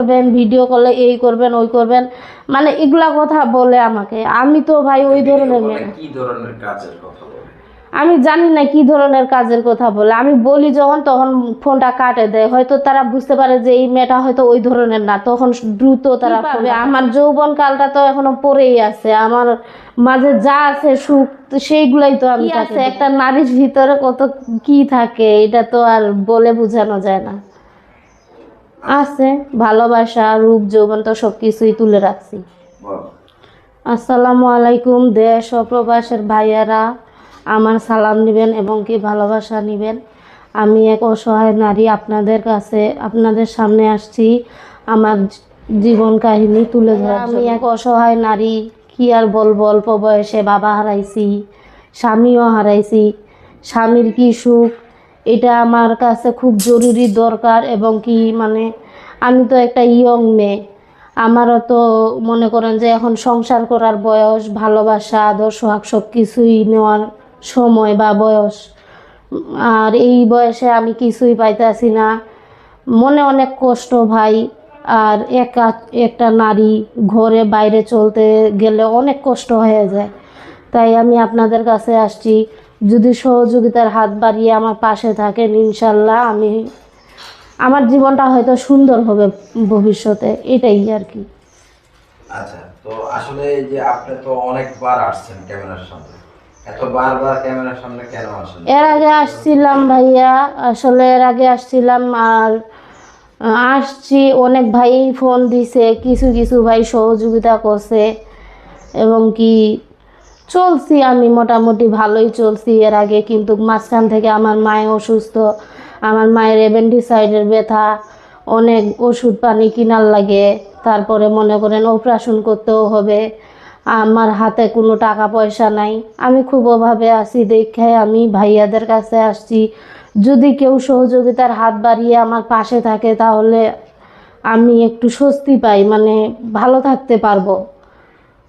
করবেন ভিডিও কলে এই করবেন ওই করবেন। মানে এগুলা কথা বলে আমাকে। আমি তো ভাই ওই ধরনের মেয়ে। কি ধরনের কাজের কথা আমি জানি না কি ধরনের কাজের কথা বলে। আমি বলি যখন তখন ফোনটা কাটে দেয়। হয়তো তারা বুঝতে পারে যে এই মেয়েটা হয়তো ওই ধরনের না। তখন দ্রুত তারা পাবে? আমার যৌবন কালটা তো এখনও পরেই আছে। আমার মাঝে যা আছে সুখ সেইগুলাই তো আমি একটা নারীর ভিতরে কত কি থাকে এটা তো আর বলে বোঝানো যায় না। আছে ভালোবাসা রূপ যৌবন তো সব কিছুই তুলে রাখছি। আসসালামু আলাইকুম দেশ ও প্রবাসের ভাইয়ারা। আমার সালাম নেবেন এবং কি ভালোবাসা নেবেন। আমি এক অসহায় নারী আপনাদের কাছে আপনাদের সামনে আসছি আমার জীবন কাহিনী তুলে ধরার আমি এক অসহায় নারী কি আর বলব অল্প বয়সে বাবা হারাইছি স্বামীও হারাইছি স্বামীর কি সুখ এটা আমার কাছে খুব জরুরি দরকার এবং কি মানে আমি তো একটা ইয়ং মেয়ে। আমারও তো মনে করেন যে এখন সংসার করার বয়স, ভালোবাসা, আদর, সোহাগ সব কিছুই নেওয়ার সময় বা বয়স। আর এই বয়সে আমি কিছুই পাইতাছি না। মনে অনেক কষ্ট ভাই। আর একা একটা নারী ঘরে বাইরে চলতে গেলে অনেক কষ্ট হয়ে যায়। তাই আমি আপনাদের কাছে আসছি। যদি সহযোগিতার হাত বাড়িয়ে আমার পাশে থাকেন ইনশাল্লাহ আমি আমার জীবনটা হয়তো সুন্দর হবে ভবিষ্যতে এটাই আর কি। আচ্ছা তো আসলে যে আপনি তো অনেকবার আসছেন ক্যামেরার সামনে এত বারবার ক্যামেরার সামনে কেন আসেন? এর আগে আসছিলাম ভাইয়া আসলে এর আগে আসছিলাম আর আসছি অনেক ভাই ফোন দিছে কিছু কিছু ভাই সহযোগিতা করছে এবং কি চলছি আমি মোটামুটি ভালোই চলছি। এর আগে কিন্তু মাঝখান থেকে আমার মায়ে অসুস্থ, আমার মায়ের এভেন্টিসাইডের ব্যথা, অনেক ওষুধ পানি কিনার লাগে, তারপরে মনে করেন অপারেশন করতেও হবে। আমার হাতে কোনো টাকা পয়সা নাই। আমি খুব অভাবে আছি দেখে আমি ভাইয়াদের কাছে আসছি। যদি কেউ সহযোগিতার হাত বাড়িয়ে আমার পাশে থাকে তাহলে আমি একটু স্বস্তি পাই মানে ভালো থাকতে পারব।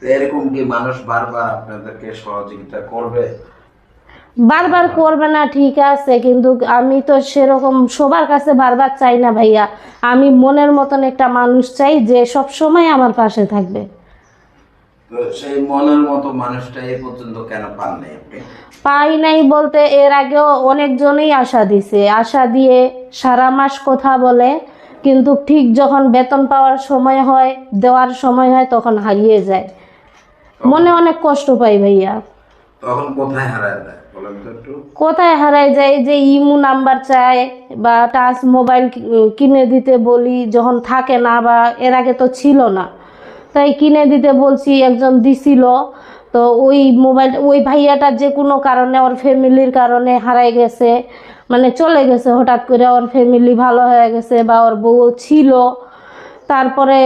তো এরকম কি মানুষ বারবার আপনাদেরকে সহযোগিতা করবে? বারবার করবে না ঠিক আছে কিন্তু আমি তো সেরকম সবার কাছে বারবার চাই না ভাইয়া। আমি মনের মতন একটা মানুষ চাই যে সব সময় আমার পাশে থাকবে। তো সেই মনের মতো মানুষটা এই পর্যন্ত কেন পান নাই আপনি? পাই নাই বলতে এর আগেও অনেকজনই আশা দিছে। আশা দিয়ে সারা মাস কথা বলে কিন্তু ঠিক যখন বেতন পাওয়ার সময় হয় দেওয়ার সময় হয় তখন হারিয়ে যায়। মনে অনেক কষ্ট পাই ভাইয়া। তখন কোথায় হারায় একটু। কোথায় হারায় যায়? যে ইমু নাম্বার চায় বা টাচ মোবাইল কিনে দিতে বলি যখন থাকে না বা এর আগে তো ছিল না। তাই কিনে দিতে বলছি একজন দিছিল। তো ওই মোবাইল ওই ভাইয়াটা যে কোনো কারণে ওর ফ্যামিলির কারণে হারাই গেছে। মানে চলে গেছে হঠাৎ করে ওর ফ্যামিলি ভালো হয়ে গেছে বা ওর বউ ছিল। তারপরে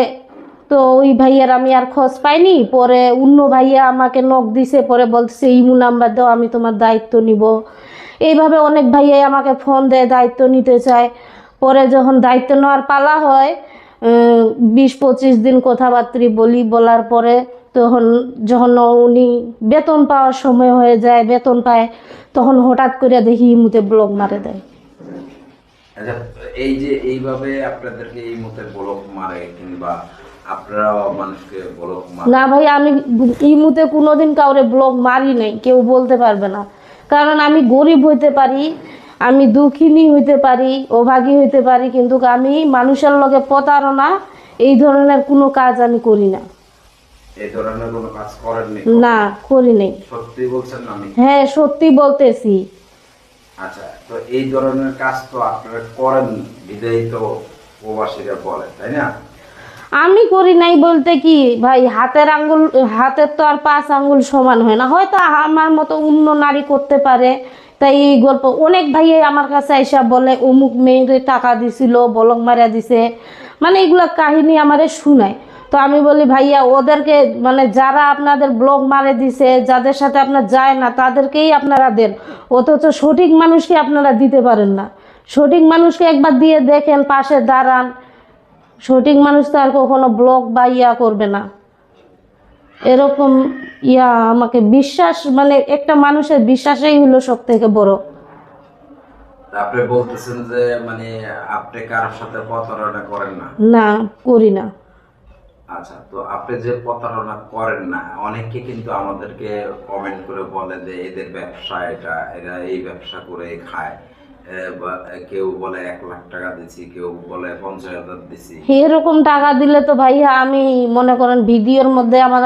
তো ওই ভাইয়ার আমি আর খোঁজ পাইনি। পরে অন্য ভাইয়া আমাকে নখ দিছে, পরে বলছে ইমু নাম্বার দাও, আমি তোমার দায়িত্ব নিব। এইভাবে অনেক ভাইয়াই আমাকে ফোন দেয়, দায়িত্ব নিতে চায়। পরে যখন দায়িত্ব নেওয়ার পালা হয় বিশ পঁচিশ দিন কথাবার্তি বলি, বলার পরে তখন যখন উনি বেতন পাওয়ার সময় হয়ে যায়, বেতন পায়, তখন হঠাৎ করে দেখি ইমুতে ব্লক মারে দেয়। আচ্ছা এই যে এইভাবে আপনাদেরকে এই মতে বলক মারে কিংবা না ভাই আমি ইমুতে কোনোদিন কাউরে ব্লগ মারি নাই কেউ বলতে পারবে না। কারণ আমি গরিব হইতে পারি আমি দুঃখিনী হইতে পারি অভাগী হইতে পারি কিন্তু আমি মানুষের লগে প্রতারণা এই ধরনের কোনো কাজ আমি করি না। এই ধরনের কোনো কাজ করেননি না করি নাই। সত্যি বলছেন আমি হ্যাঁ সত্যি বলতেছি। আচ্ছা তো এই ধরনের কাজ তো আপনারা করেন বিদায়ী তো প্রবাসীরা বলে তাই না? আমি করি নাই বলতে কি? ভাই, হাতের আঙ্গুল, হাতের তো আর পাঁচ আঙ্গুল সমান হয় না। হয়তো আমার মতো অন্য নারী করতে পারে। তাই এই গল্প, অনেক ভাইয়াই আমার কাছে এসে বলে, অমুক মেয়েরে টাকা দিছিল, বলক মারা দিছে। মানে এগুলো কাহিনী আমারে শুনায়। তো আমি বলি, ভাইয়া, ওদেরকে মানে যারা আপনাদের ব্লগ মারে দিছে, যাদের সাথে আপনার যায় না, তাদেরকেই আপনারা দেন। অথচ সঠিক মানুষকে আপনারা দিতে পারেন না। সঠিক মানুষকে একবার দিয়ে দেখেন, পাশে দাঁড়ান। সঠিক মানুষ তো আর কখনো ব্লগ বা ইয়া করবে না। এরকম ইয়া আমাকে বিশ্বাস মানে একটা মানুষের বিশ্বাসই হলো সব থেকে বড় আপনি বলতেছেন যে মানে আপনি কারোর সাথে প্রতারণা করেন না? না করি না। আচ্ছা তো আপনি যে প্রতারণা করেন না অনেকে কিন্তু আমাদেরকে কমেন্ট করে বলে যে এদের ব্যবসা এটা এরা এই ব্যবসা করে খায়। কেউ বলে এক লাখ টাকা দিছি, কেউ বলে পঞ্চাশ হাজার এরকম টাকা দিলে তো ভাইয়া আমি মনে করেন ভিডিওর মধ্যে আমার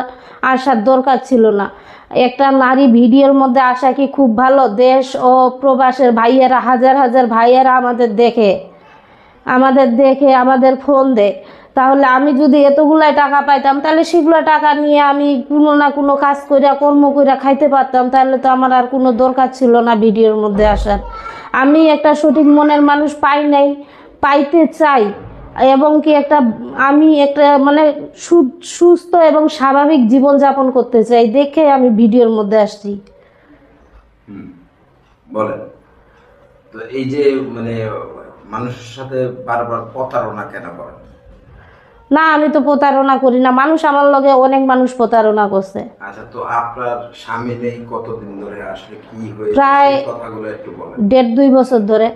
আসার দরকার ছিল না। একটা নারী ভিডিওর মধ্যে আসা কি খুব ভালো? দেশ ও প্রবাসের ভাইয়েরা, হাজার হাজার ভাইয়েরা আমাদের দেখে আমাদের দেখে, আমাদের ফোন দেয়। তাহলে আমি যদি এতগুলাই টাকা পাইতাম, তাহলে সেগুলো টাকা নিয়ে আমি কোনো না কোনো কাজ কইরা, কর্ম কইরা খাইতে পারতাম। তাহলে তো আমার আর কোনো দরকার ছিল না ভিডিওর মধ্যে আসার। আমি একটা সঠিক মনের মানুষ পাই নাই, পাইতে চাই। এবং কি একটা, আমি একটা মানে সুস্থ এবং স্বাভাবিক জীবনযাপন করতে চাই। দেখে আমি ভিডিওর মধ্যে আসছি। তো এই যে মানে মানুষের সাথে বারবার প্রতারণা কেন করেন? না আমি তো প্রতারণা করি না। মানুষ আমার লগে অনেক মানুষ প্রতারণা করছে। আচ্ছা তো আপনার স্বামী নেই কতদিন ধরে? আসলে কি হয়েছে? প্রায়- কথাগুলো একটু বলেন। দেড় দুই বছর ধরে।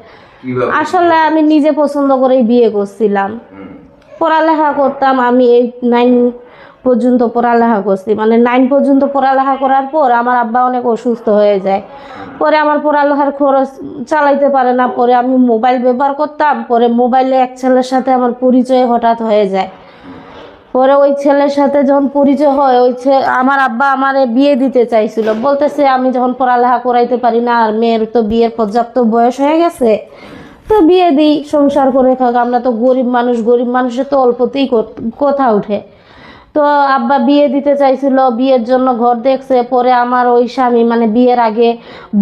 আসলে আমি নিজে পছন্দ করেই বিয়ে করছিলাম। পড়ালেখা করতাম আমি এই নাইন পর্যন্ত পড়ালেখা করছি। মানে নাইন পর্যন্ত পড়ালেখা করার পর আমার আব্বা অনেক অসুস্থ হয়ে যায়। পরে আমার পড়ালেখার খরচ চালাইতে পারে না। পরে আমি মোবাইল ব্যবহার করতাম। পরে মোবাইলে এক ছেলের সাথে আমার পরিচয় হঠাৎ হয়ে যায়। পরে ওই ছেলের সাথে যখন পরিচয় হয়, ওই আমার আব্বা আমারে বিয়ে দিতে চাইছিল। বলতেছে, আমি যখন পড়ালেখা করাইতে পারি না, আর মেয়ের তো বিয়ের পর্যাপ্ত বয়স হয়ে গেছে, তো বিয়ে দিই, সংসার করে খাক আমরা তো গরিব মানুষ, গরিব মানুষের তো অল্পতেই কথা উঠে তো আব্বা বিয়ে দিতে চাইছিল, বিয়ের জন্য ঘর দেখছে। পরে আমার ওই স্বামী মানে বিয়ের আগে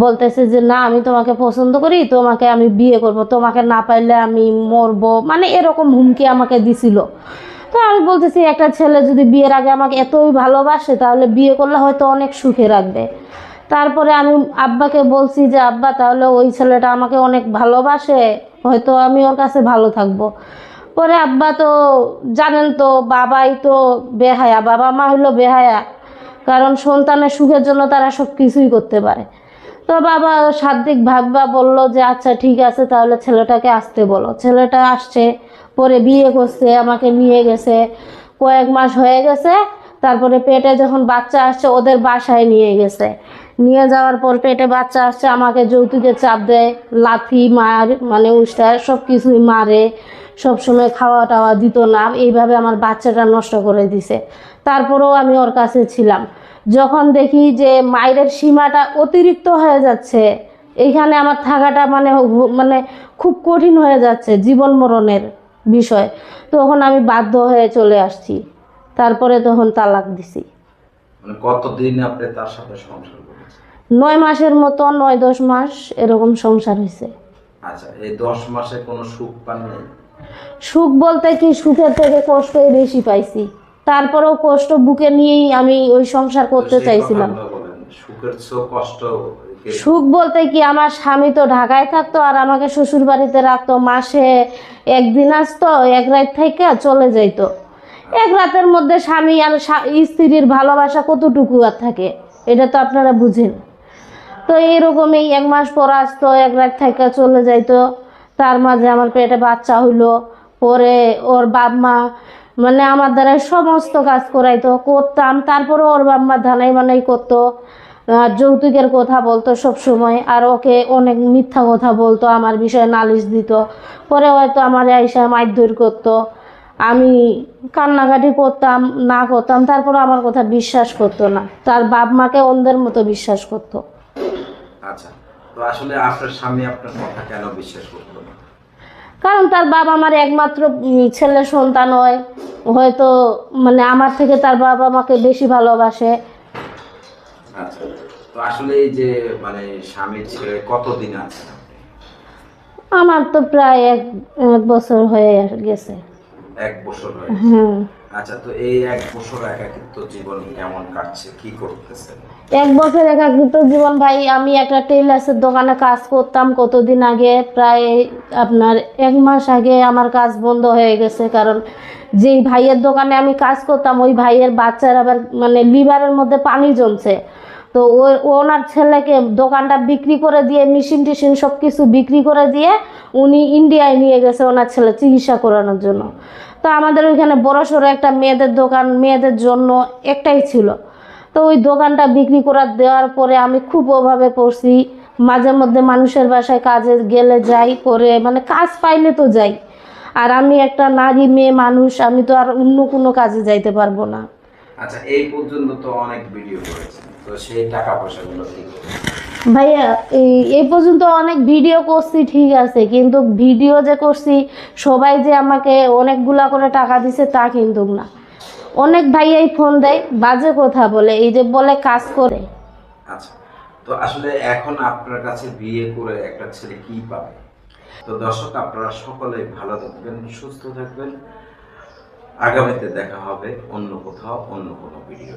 বলতেছে যে, না, আমি তোমাকে পছন্দ করি, তোমাকে আমি বিয়ে করব। তোমাকে না পাইলে আমি মরবো। মানে এরকম হুমকি আমাকে দিছিল। তো আমি বলতেছি, একটা ছেলে যদি বিয়ের আগে আমাকে এতই ভালোবাসে, তাহলে বিয়ে করলে হয়তো অনেক সুখে রাখবে। তারপরে আমি আব্বাকে বলছি যে, আব্বা, তাহলে ওই ছেলেটা আমাকে অনেক ভালোবাসে, হয়তো আমি ওর কাছে ভালো থাকব। পরে আব্বা তো জানেন তো, বাবাই তো বেহায়া, বাবা মা হলো বেহায়া। কারণ সন্তানের সুখের জন্য তারা সব কিছুই করতে পারে। তো বাবা সাদ্দিক ভাববা বলল যে আচ্ছা ঠিক আছে, তাহলে ছেলেটাকে আসতে বলো। ছেলেটা আসছে, পরে বিয়ে করছে, আমাকে নিয়ে গেছে। কয়েক মাস হয়ে গেছে, তারপরে পেটে যখন বাচ্চা আসছে, ওদের বাসায় নিয়ে গেছে। নিয়ে যাওয়ার পর পেটে বাচ্চা আসছে, আমাকে যৌতুকের চাপ দেয়, লাথি মার মানে উষ্ঠা সব কিছুই মারে। সবসময় খাওয়া টাওয়া দিত না, এইভাবে আমার বাচ্চাটা নষ্ট করে দিছে। তারপরেও আমি ওর কাছে ছিলাম। যখন দেখি যে মায়ের সীমাটা অতিরিক্ত হয়ে যাচ্ছে এইখানে আমার থাকাটা মানে মানে খুব কঠিন হয়ে যাচ্ছে জীবন মরণের বিষয়। তখন আমি বাধ্য হয়ে চলে আসছি। তারপরে তখন তালাক দিছি। মানে কতদিন আপনি তার সাথে সংসার নয় মাসের মতো নয় দশ মাস এরকম সংসার হয়েছে। আচ্ছা এই দশ মাসে কোনো সুখ পান সুখ বলতে কি সুখের থেকে কষ্টই বেশি পাইছি। তারপরেও কষ্ট বুকে নিয়েই আমি ওই সংসার করতে চাইছিলাম। সুখ বলতে কি আমার স্বামী তো ঢাকায় থাকতো আর আমাকে শ্বশুর বাড়িতে রাখতো মাসে একদিন আসতো এক রাত থেকে চলে যাইতো। এক রাতের মধ্যে স্বামী আর স্ত্রীর ভালোবাসা কতটুকু আর থাকে এটা তো আপনারা বুঝেন। তো এইরকমই এক মাস পর আসতো এক রাত থেকে চলে যাইতো। তার মাঝে আমার পেটে বাচ্চা হইল পরে ওর বাপ মা মানে আমার দ্বারা সমস্ত কাজ করাইতো, করতাম তারপরে ওর বাপ মা ধানাই বানাই করতো। যৌতুকের কথা বলতো সব সময় আর ওকে অনেক মিথ্যা কথা বলতো, আমার বিষয়ে নালিশ দিত। পরে হয়তো আমার আইসা মারধর করতো। আমি কান্নাকাটি করতাম, না করতাম তারপরে আমার কথা বিশ্বাস করতো না। তার বাপ মাকে অন্ধের মতো বিশ্বাস করতো। আচ্ছা তো আসলে আপনার স্বামী আপনার কথা কেন বিশ্বাস করতো না? কারণ তার বাবা আমার একমাত্র ছেলে সন্তান হয়। হয়তো মানে আমার থেকে তার বাবা আমাকে বেশি ভালোবাসে। আচ্ছা তো আসলে এই যে মানে কতদিন আমার তো প্রায় এক এক বছর হয়ে গেছে। এক বছর হয়ে হ্যাঁ আচ্ছা তো এই এক বছর একাকিত্ব জীবন কেমন কাটছে? কি করতেছেন? এক বছর একাকৃত জীবন, ভাই, আমি একটা টেইলার্সের দোকানে কাজ করতাম কতদিন আগে, প্রায় আপনার এক মাস আগে আমার কাজ বন্ধ হয়ে গেছে। কারণ যেই ভাইয়ের দোকানে আমি কাজ করতাম, ওই ভাইয়ের বাচ্চার আবার মানে লিভারের মধ্যে পানি জমছে। তো ওই ওনার ছেলেকে দোকানটা বিক্রি করে দিয়ে, মেশিন টিশিন সব কিছু বিক্রি করে দিয়ে, উনি ইন্ডিয়ায় নিয়ে গেছে ওনার ছেলে চিকিৎসা করানোর জন্য। তো আমাদের ওইখানে বড় সড়ো একটা মেয়েদের দোকান, মেয়েদের জন্য একটাই ছিল। তো ওই দোকানটা বিক্রি করার দেওয়ার পরে আমি খুব অভাবে পড়ছি। মাঝে মধ্যে মানুষের বাসায় কাজে গেলে যাই, করে মানে কাজ পাইলে তো যাই। আর আমি একটা নারী মেয়ে মানুষ, আমি তো আর অন্য কোনো কাজে যাইতে পারব না। আচ্ছা এই পর্যন্ত তো অনেক ভিডিও করেছেন। তো সেই টাকা পয়সাগুলো কি করবেন? ভাইয়া এই এই পর্যন্ত অনেক ভিডিও করছি ঠিক আছে কিন্তু ভিডিও যে করছি সবাই যে আমাকে অনেকগুলা করে টাকা দিছে তা কিন্তু না। অনেক ভাইয়াই ফোন দেয় বাজে কথা বলে এই যে বলে কাজ করে। আচ্ছা তো আসলে এখন আপনার কাছে বিয়ে করে একটা ছেলে কি পাবে? তো দর্শক আপনারা সকলে ভালো থাকবেন সুস্থ থাকবেন। আগামীতে দেখা হবে অন্য কোথাও অন্য কোনো ভিডিও